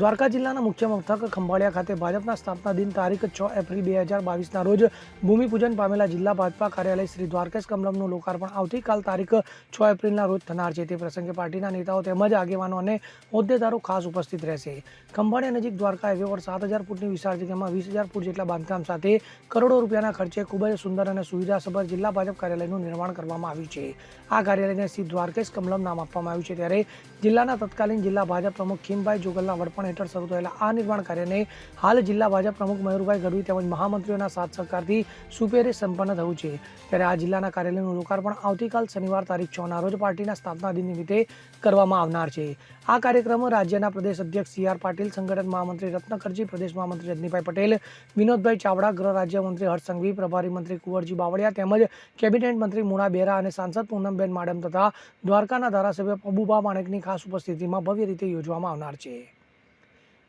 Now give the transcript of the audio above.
દ્વારકા જિલ્લાના મુખ્ય મથક ખંભાળિયા ખાતે ભાજપના સ્થાપના દિન તારીખ છ એપ્રિલ બે હજાર બાવીસના રોજ ભૂમિપૂજન પામેલા જિલ્લા ભાજપા કાર્યાલય શ્રી દ્વારકેશ કમલમનું લોકાર્પણ આવતીકાલ તારીખ છ એપ્રિલના રોજ થનાર છે. તે પ્રસંગે પાર્ટીના નેતાઓ તેમજ આગેવાનો અને હોદ્દેદારો ખાસ ઉપસ્થિત રહેશે. ખંભાળિયા નજીક દ્વારકા હાઈવે પર સાત હજાર ફૂટની વિશાળ જગ્યામાં વીસ હજાર ફૂટ જેટલા બાંધકામ સાથે કરોડો રૂપિયાના ખર્ચે ખૂબ જ સુંદર અને સુવિધાસભર જિલ્લા ભાજપ કાર્યાલયનું નિર્માણ કરવામાં આવ્યું છે. આ કાર્યાલયને શ્રી દ્વારકેશ કમલમ નામ આપવામાં આવ્યું છે. ત્યારે જિલ્લાના તત્કાલીન જિલ્લા ભાજપ પ્રમુખ ખીમભાઈ જોગલના વડપણ હેઠળ શરૂ થયેલા આ નિર્માણ કાર્યને હાલ જિલ્લા ભાજપ પ્રમુખ મયુરભાઈ ગઢવી તેમજ મહામંત્રીઓના સાથ સહકારથી સુપેરે સંપન્ન થયું છે. ત્યારે આ જિલ્લાના કાર્યાલયનું લોકાર્પણ આવતીકાલ શનિવાર તારીખ છ ના રોજ પાર્ટીના સ્થાપના દિન નિમિત્તે કરવામાં આવનાર છે. આ કાર્યક્રમ રાજ્યના પ્રદેશ અધ્યક્ષ સી આર પાટીલ, સંગઠન મહામંત્રી રત્નકરજી, પ્રદેશ મહામંત્રી રજનીભાઈ પટેલ, વિનોદભાઈ ચાવડા, ગૃહ રાજ્યમંત્રી હર્ષ સંઘવી, પ્રભારી મંત્રી કુંવરજી બાવળિયા તેમજ કેબિનેટ મંત્રી મુણા બેરા અને સાંસદ પૂનમબેન માડમ તથા દ્વારકાના ધારાસભ્ય પબુભા માણેકની ખાસ ઉપસ્થિતિમાં ભવ્ય રીતે યોજવામાં આવનાર છે.